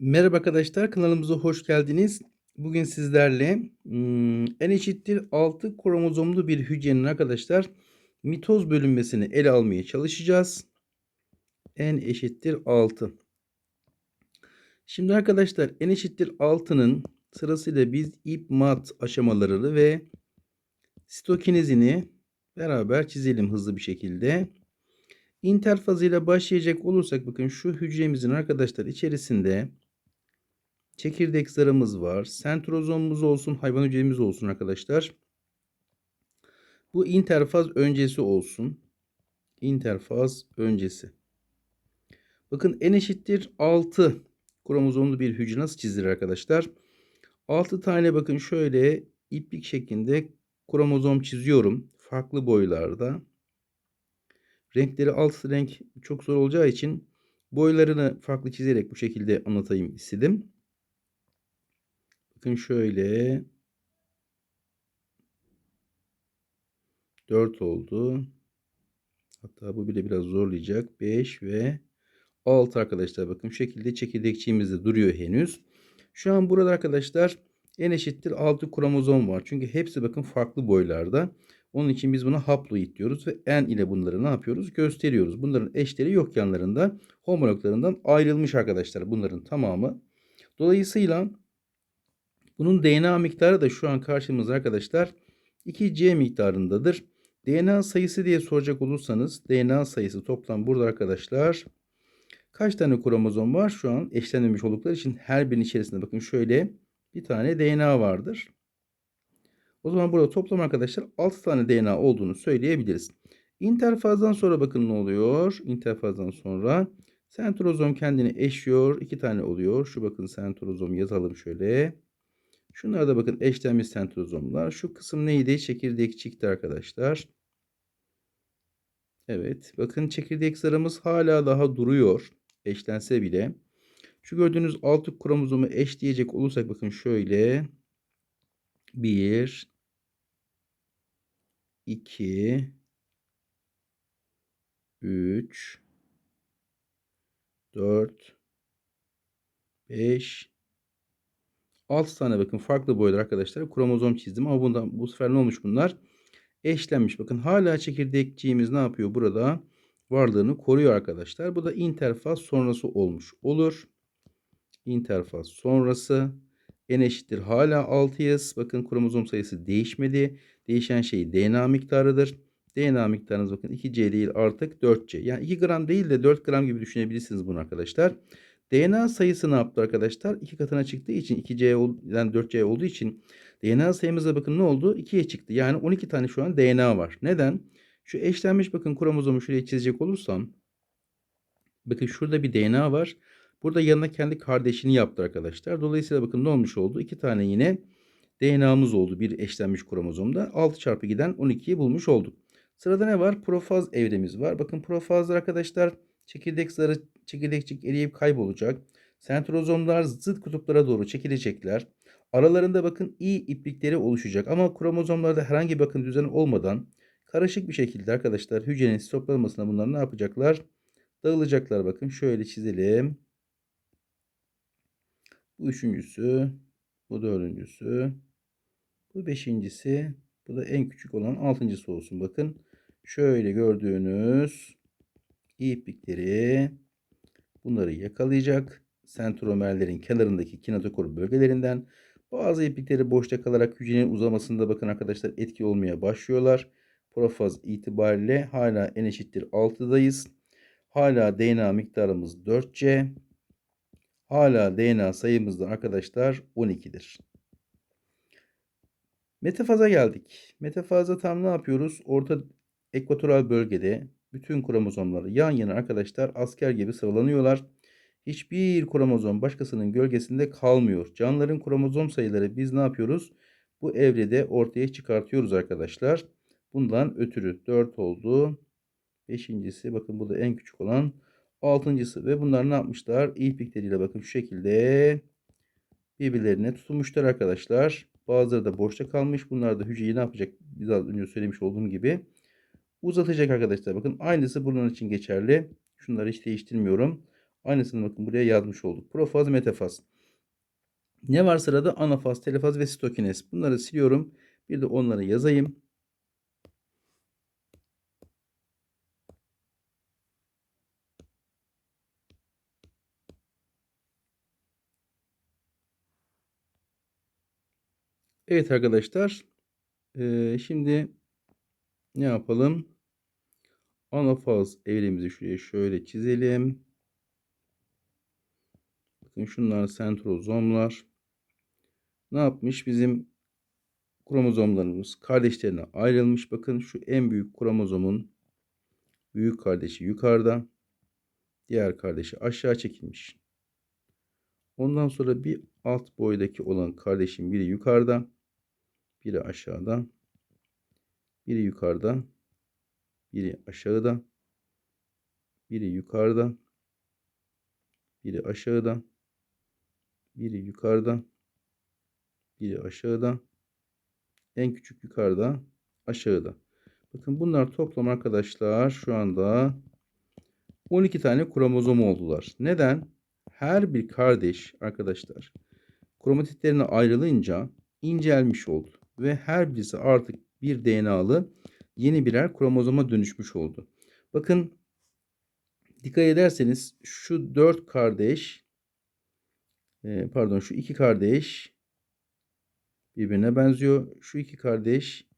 Merhaba arkadaşlar, kanalımıza hoş geldiniz. Bugün sizlerle en eşittir 6 kromozomlu bir hücrenin arkadaşlar mitoz bölünmesini ele almaya çalışacağız. En eşittir 6. Şimdi arkadaşlar en eşittir 6'nın sırasıyla biz ip mat aşamalarını ve sitokinezini beraber çizelim hızlı bir şekilde. İnterfaz ile başlayacak olursak bakın şu hücremizin arkadaşlar içerisinde çekirdek zarımız var. Sentrozomumuz olsun, hayvan hücremiz olsun arkadaşlar. Bu interfaz öncesi olsun. İnterfaz öncesi. Bakın en eşittir 6 kromozomlu bir hücre nasıl çizilir arkadaşlar? 6 tane bakın şöyle iplik şeklinde kromozom çiziyorum. Farklı boylarda. Renkleri alt renk çok zor olacağı için boylarını farklı çizerek bu şekilde anlatayım istedim. Bakın şöyle 4 oldu. Hatta bu bile biraz zorlayacak. 5 ve 6 arkadaşlar. Bakın şu şekilde çekirdekçiğimizde duruyor henüz. Şu an burada arkadaşlar en eşittir 6 kromozom var. Çünkü hepsi bakın farklı boylarda. Onun için biz buna haploid diyoruz ve n ile bunları ne yapıyoruz? Gösteriyoruz. Bunların eşleri yok yanlarında. Homologlarından ayrılmış arkadaşlar bunların tamamı. Dolayısıyla bunun DNA miktarı da şu an karşımızda arkadaşlar 2C miktarındadır. DNA sayısı diye soracak olursanız DNA sayısı toplam burada arkadaşlar kaç tane kromozom var? Şu an eşlenmemiş oldukları için her birinin içerisinde bakın şöyle bir tane DNA vardır. O zaman burada toplam arkadaşlar 6 tane DNA olduğunu söyleyebiliriz. İnterfazdan sonra bakın ne oluyor? İnterfazdan sonra sentrozom kendini eşiyor. 2 tane oluyor. Şu bakın sentrozom yazalım şöyle. Şunlar da bakın eşlenmiş sentrozomlar. Şu kısım neydi? Çekirdekçikti arkadaşlar. Evet. Bakın çekirdek zarımız hala daha duruyor. Eşlense bile. Şu gördüğünüz altı kromozomu eşleyecek olursak bakın şöyle. 1 2 3 4 5 6 tane bakın farklı boylar arkadaşlar kromozom çizdim ama bundan bu sefer ne olmuş bunlar? Eşlenmiş. Bakın hala çekirdekçiğimiz ne yapıyor burada? Varlığını koruyor arkadaşlar. Bu da interfaz sonrası olmuş olur. İnterfaz sonrası n eşittir hala 6'yız. Bakın kromozom sayısı değişmedi. Değişen şey DNA miktarıdır. DNA miktarınız bakın 2C değil artık 4C. Yani 2 gram değil de 4 gram gibi düşünebilirsiniz bunu arkadaşlar. DNA sayısı ne yaptı arkadaşlar? 2 katına çıktığı için 2C 4C olduğu için DNA sayımıza bakın ne oldu? 2'ye çıktı. Yani 12 tane şu an DNA var. Neden? Şu eşlenmiş bakın kromozomu şuraya çizecek olursam bakın şurada bir DNA var. Burada yanına kendi kardeşini yaptı arkadaşlar. Dolayısıyla bakın ne olmuş oldu? 2 tane yine DNA'mız oldu bir eşlenmiş kromozomda. 6 çarpı giden 12'yi bulmuş olduk. Sırada ne var? Profaz evremiz var. Bakın profazlar arkadaşlar çekirdek zarı çekirdekçik eriyip kaybolacak. Sentrozomlar zıt kutuplara doğru çekilecekler. Aralarında bakın iyi iplikleri oluşacak ama kromozomlarda herhangi bakın düzen olmadan karışık bir şekilde arkadaşlar hücrenin sitoplazmasına bunlar ne yapacaklar? Dağılacaklar bakın şöyle çizelim. Bu üçüncüsü, bu dördüncüsü, bu beşincisi, bu da en küçük olan altıncısı olsun. Bakın şöyle gördüğünüz iplikleri bunları yakalayacak. Sentromerlerin kenarındaki kinetokor bölgelerinden bazı iplikleri boşta kalarak hücrenin uzamasında bakın arkadaşlar etki olmaya başlıyorlar. Profaz itibariyle hala n eşittir 6'dayız. Hala DNA miktarımız 4C. Hala DNA sayımız da arkadaşlar 12'dir. Metafaza geldik. Metafazda tam ne yapıyoruz? Orta ekvatoral bölgede bütün kromozomları yan yana arkadaşlar asker gibi sıralanıyorlar. Hiçbir kromozom başkasının gölgesinde kalmıyor. Canlıların kromozom sayıları biz ne yapıyoruz? Bu evrede ortaya çıkartıyoruz arkadaşlar. Bundan ötürü 4 oldu. Beşincisi bakın bu da en küçük olan. Altıncısı ve bunlar ne yapmışlar? İpikleriyle bakın şu şekilde birbirlerine tutulmuşlar arkadaşlar. Bazıları da boşta kalmış. Bunlar da hücreyi ne yapacak? Biraz önce söylemiş olduğum gibi uzatacak arkadaşlar. Bakın aynısı bunun için geçerli. Şunları hiç değiştirmiyorum. Aynısını bakın buraya yazmış olduk. Profaz, metafaz. Ne var sırada? Anafaz, telefaz ve sitokinez. Bunları siliyorum. Bir de onları yazayım. Evet arkadaşlar. Ee, şimdi ne yapalım? Anafaz evrimizi şuraya şöyle çizelim. Bakın şunlar sentrozomlar. Ne yapmış? Bizim kromozomlarımız kardeşlerine ayrılmış. Bakın şu en büyük kromozomun büyük kardeşi yukarıda. Diğer kardeşi aşağı çekilmiş. Ondan sonra bir alt boydaki olan kardeşin biri yukarıda. Biri aşağıda. Biri yukarıda. Biri aşağıda. Biri yukarıda. Biri aşağıda. Biri yukarıda. Biri aşağıda. En küçük yukarıda. Aşağıda. Bakın bunlar toplam arkadaşlar şu anda 12 tane kromozom oldular. Neden? Her bir kardeş arkadaşlar kromatitlerine ayrılınca incelmiş oldu. Ve her birisi artık bir DNA'lı yeni birer kromozoma dönüşmüş oldu. Bakın dikkat ederseniz şu dört kardeş e, pardon şu iki kardeş birbirine benziyor. Şu iki kardeş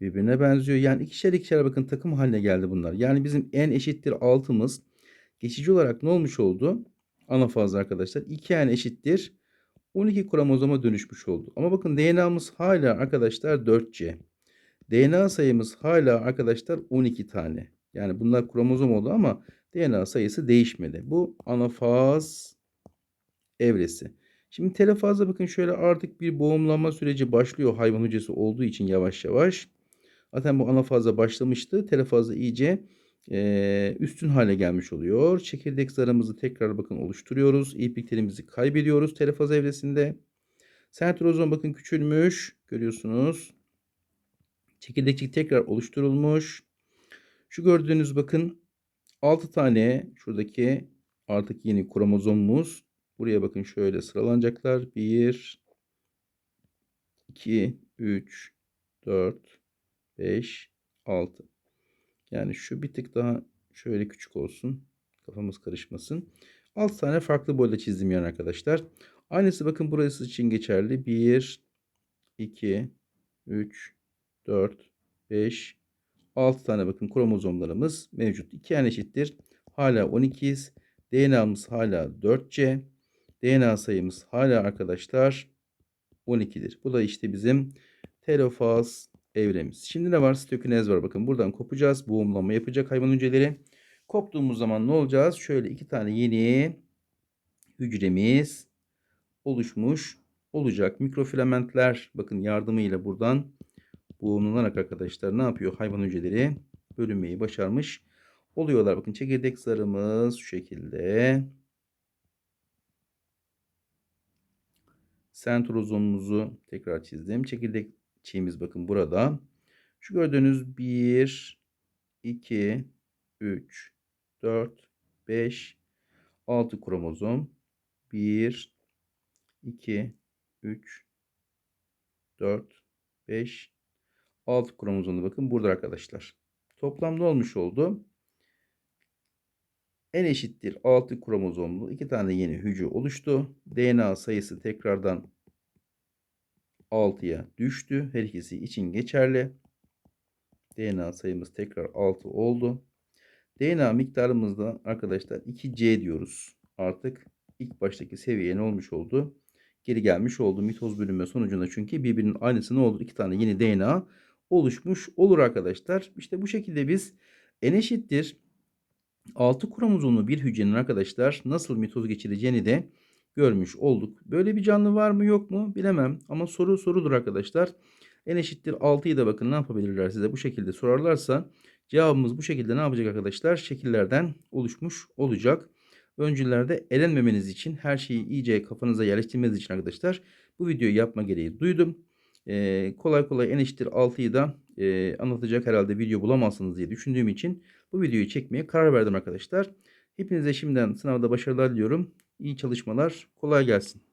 birbirine benziyor. Yani ikişer ikişer bakın takım haline geldi bunlar. Yani bizim n eşittir 6'mız geçici olarak ne olmuş oldu? Ana fazla arkadaşlar. 2n eşittir 12 kromozoma dönüşmüş oldu. Ama bakın DNA'mız hala arkadaşlar 4C. DNA sayımız hala arkadaşlar 12 tane. Yani bunlar kromozom oldu ama DNA sayısı değişmedi. Bu anafaz evresi. Şimdi telefazda bakın şöyle artık bir boğumlanma süreci başlıyor hayvan hücresi olduğu için yavaş yavaş. Zaten bu anafazda başlamıştı. Telefazda iyice e, üstün hale gelmiş oluyor. Çekirdek zarımızı tekrar bakın oluşturuyoruz. İpliklerimizi kaybediyoruz telefaz evresinde. Sentrozom bakın küçülmüş. Görüyorsunuz. Çekirdekçik tekrar oluşturulmuş. Şu gördüğünüz bakın 6 tane şuradaki artık yeni kromozomumuz. Buraya bakın şöyle sıralanacaklar. 1 2 3 4 5 6 yani şu bir tık daha şöyle küçük olsun. Kafamız karışmasın. 6 tane farklı boyda çizdim yani arkadaşlar. Aynısı bakın burası için geçerli. 1, 2, 3, 4, 5, 6 tane bakın kromozomlarımız mevcut. 2 yani eşittir. Hala 12'yiz. DNA'mız hala 4C. DNA sayımız hala arkadaşlar 12'dir. Bu da işte bizim telofaz evremiz. Şimdi ne var? Sitokinez var. Bakın buradan kopacağız. Boğumlama yapacak hayvan hücreleri. Koptuğumuz zaman ne olacağız? Şöyle iki tane yeni hücremiz oluşmuş olacak. Mikrofilamentler bakın yardımıyla buradan boğumlanarak arkadaşlar ne yapıyor? Hayvan hücreleri bölünmeyi başarmış oluyorlar. Bakın çekirdek zarımız şu şekilde. Sentrozomumuzu tekrar çizdim. Çekirdek çiğimiz bakın burada. Şu gördüğünüz 1, 2, 3, 4, 5, 6 kromozom. 1, 2, 3, 4, 5, 6 kromozomlu bakın burada arkadaşlar. Toplamda olmuş oldu. En eşittir 6 kromozomlu 2 tane yeni hücre oluştu. DNA sayısı tekrardan 6'ya düştü. Her ikisi için geçerli. DNA sayımız tekrar 6 oldu. DNA miktarımızda arkadaşlar 2C diyoruz. Artık ilk baştaki seviye ne olmuş oldu? Geri gelmiş oldu mitoz bölünme sonucunda çünkü birbirinin aynısı ne oldu? İki tane yeni DNA oluşmuş olur arkadaşlar. İşte bu şekilde biz n eşittir 6 kromozomlu bir hücrenin arkadaşlar nasıl mitoz geçireceğini de görmüş olduk. Böyle bir canlı var mı yok mu bilemem ama soru sorudur arkadaşlar. N eşittir 6'yı da bakın ne yapabilirler size bu şekilde sorarlarsa cevabımız bu şekilde ne yapacak arkadaşlar? Şekillerden oluşmuş olacak. Öncülerde elenmemeniz için her şeyi iyice kafanıza yerleştirmeniz için arkadaşlar bu videoyu yapma gereği duydum. Ee, kolay kolay n eşittir 6'yı da e, anlatacak herhalde video bulamazsınız diye düşündüğüm için bu videoyu çekmeye karar verdim arkadaşlar. Hepinize şimdiden sınavda başarılar diliyorum. İyi çalışmalar. Kolay gelsin.